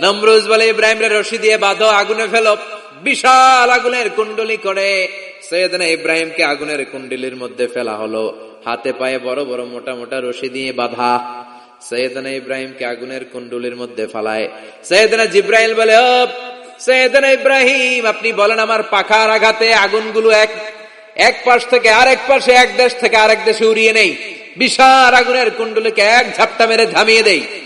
নমরুজ বলে ইব্রাহিমের রশি দিয়ে বাঁধো, আগুনে ফেলো। বিশাল আগুনের কুণ্ডলি করে। সৈয়দনা ইব্রাহিমকে আগুনের কুণ্ডলির মধ্যে ফেলা হলো। হাতে পায়ে বড় বড় মোটা মোটা রশি দিয়ে বাঁধা। সৈয়দনা ইব্রাহিমকে আগুনের কুণ্ডলির মধ্যে ফালায়। সৈয়দনা জিব্রাহিল বলে, ও, সৈয়দনা ইব্রাহিম, আপনি বলেন আমার পাখার আঘাতে আগুনগুলো এক এক পাশ থেকে আরেক পাশে, এক দেশ থেকে আরেক দেশে উড়িয়ে নেই। বিশাল আগুনের কুণ্ডলিকে এক ঝাপটা মেরে থামিয়ে দেই।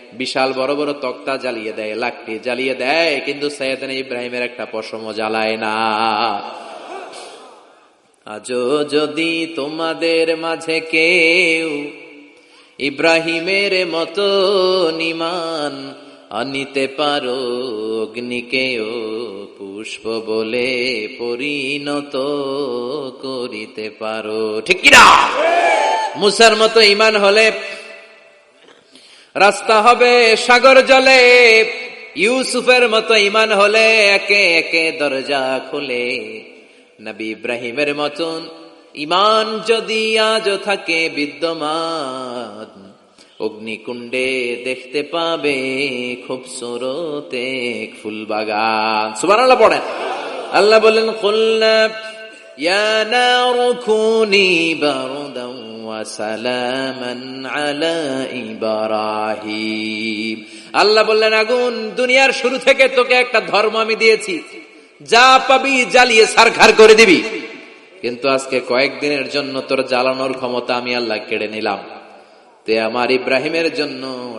বিশাল বড় বড় তক্তা জ্বালিয়ে দেয়, লাকড়ি জ্বালিয়ে দেয়, কিন্তু সৈয়দনা ইব্রাহিমের একটা পশম জ্বালায় না। আজও যদি তোমাদের মাঝে কেউ ইব্রাহিমের মতো নিমান আনিতে পারো, অগ্নিকেও পুষ্প বলে পরিণত করিতে পারো। ঠিক কিনা? মুসার মতো ইমান হলে রাস্তা হবে সাগর জলে। ইউসুফের মতো ইমান হলে একে একে দরজা খুলে। নবী ইব্রাহিমের মতন ইমান যদি আজ থাকে বিদ্যমান, অগ্নিকুণ্ডে দেখতে পাবে খুব সুরতে ফুল বাগান সুবহানাল্লাহ পড়েন। আল্লাহ বলেন খুলনা নারু কুনি বারদান ওয়া সালামান আলা ইব্রাহিম আল্লাহ বললেন, আগুন, দুনিয়ার শুরু থেকে তোকে একটা ধর্ম আমি দিয়েছি। যা পাবি জ্বালিয়ে সারখার করে দিবি। কিন্তু আজকে কয়েকদিনের জন্য তোর জ্বালানোর ক্ষমতা আমি আল্লাহ কেড়ে নিলাম। তে আমার ইব্রাহিমের জন্য